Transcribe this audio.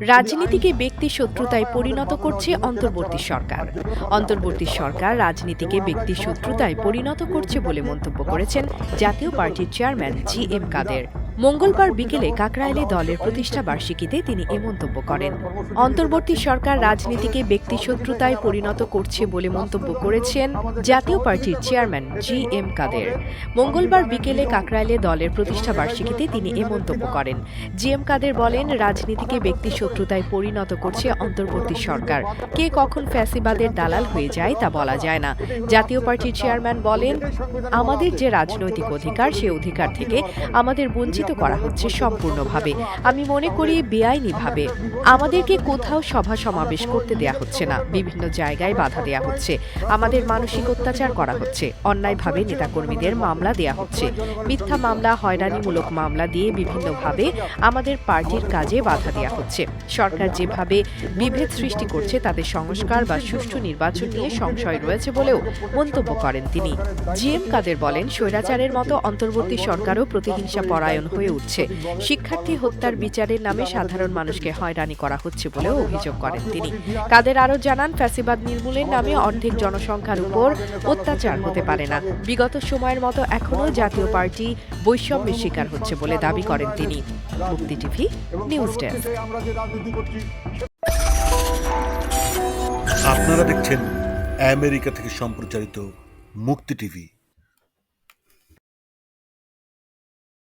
রাজনীতিকে ব্যক্তি শত্রুতায় পরিণত করছে অন্তর্বর্তী সরকার। অন্তর্বর্তী সরকার রাজনীতিকে ব্যক্তি শত্রুতায় পরিণত করছে বলে মন্তব্য করেছেন জাতীয় পার্টির চেয়ারম্যান জি এম কাদের। মঙ্গলবার বিকেলে কাকরাইলে দলের প্রতিষ্ঠা বার্ষিকীতে তিনি এ মন্তব্য করেন। অন্তর্বর্তী সরকার রাজনীতিকে ব্যক্তি শত্রুতায় পরিণত করছে বলে মন্তব্য করেছেন জাতীয় পার্টির চেয়ারম্যান জি এম কাদের। মঙ্গলবার বিকেলে কাকরাইলে দলের প্রতিষ্ঠা বার্ষিকীতে তিনি এ মন্তব্য করেন। জি এম কাদের বলেন, রাজনীতিকে ব্যক্তি শত্রুতায় পরিণত করছে অন্তর্বর্তী সরকার। কে কখন ফ্যাসিবাদের দালাল হয়ে যায় তা বলা যায় না। জাতীয় পার্টির চেয়ারম্যান বলেন, আমাদের যে রাজনৈতিক অধিকার সে অধিকার থেকে আমাদের বঞ্চিত করা হচ্ছে সম্পূর্ণভাবে। আমি মনে করি বেআইনিভাবে। আমাদেরকে কোথাও সভা সমাবেশ করতে দেয়া হচ্ছে না। বিভিন্ন জায়গায় বাধা দেয়া হচ্ছে। আমাদের মানসিক অত্যাচার করা হচ্ছে। অন্যায়ভাবে নেতাকর্মীদের মামলা দেয়া হচ্ছে। মিথ্যা মামলা, হয়রানিমূলক মামলা দিয়ে বিভিন্নভাবে আমাদের পার্টির কাজে বাধা দেয়া হচ্ছে। সরকার যেভাবে বিভেদ সৃষ্টি করছে, তাতে সংস্কার বা সুষ্ঠু নির্বাচন নিয়ে সংশয় রয়েছে বলেও মন্তব্য করেন তিনি। জি এম কাদের বলেন, স্বৈরাচারের মতো অন্তর্বর্তী সরকারও প্রতিহিংসা পরায়ণ হয়ে উঠছে। শিক্ষার্থী হত্যার বিচারের নামে সাধারণ মানুষকে হয়রানি করা হচ্ছে বলেও অভিযোগ করেন তিনি। কাদের আরও জানান, ফ্যাসিবাদ নির্মূলের নামে অর্ধেক জনসংখ্যার উপর অত্যাচার হতে পারে না। বিগত সময়ের মতো এখনও জাতীয় পার্টি বৈষম্যের শিকার হচ্ছে বলে দাবি করেন তিনি। মুক্তি টিভি নিউজ ডেস্ক। আপনারা দেখছেন আমেরিকা থেকে সম্প্রচারিত মুক্তি টিভি।